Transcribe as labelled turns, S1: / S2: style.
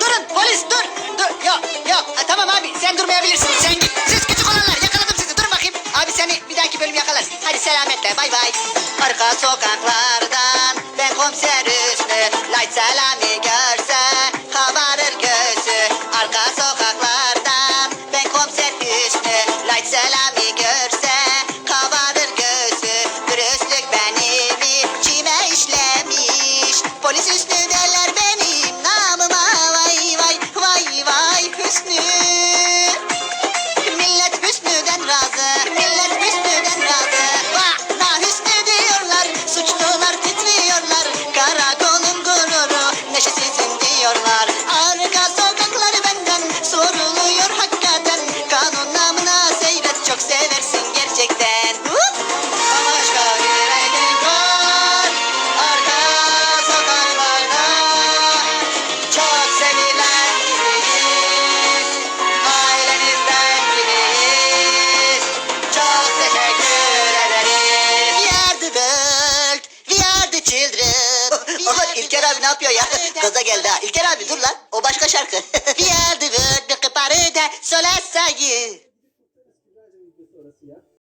S1: Durun polis dur. Dur yok yok Ha, tamam abi sen durmayabilirsin sen git. Siz küçük olanlar yakaladım sizi durun bakayım. Abi seni bir dahaki bölüm yakalarız. Hadi selametle bay bay. Arka sokaklardan ben komiser Hüsnü. Light Selami görse kabarır gözü. Arka sokaklardan ben komiser Hüsnü. Light Selami görse kabarır gözü. Dürüstlük benim içime işlemiş. Polis Hüsnü seversin gerçekten. Başka rengin var, arka sokaklarda. Çok sevilen biriyiz. Ailenizden biriyiz. Çok teşekkür ederiz. We are the world. We are the children. Oğlum İlker abi ne yapıyor ya? Gaza geldi ha. İlker abi dur lan. O başka şarkı. We are the world. De sola sayı. restauración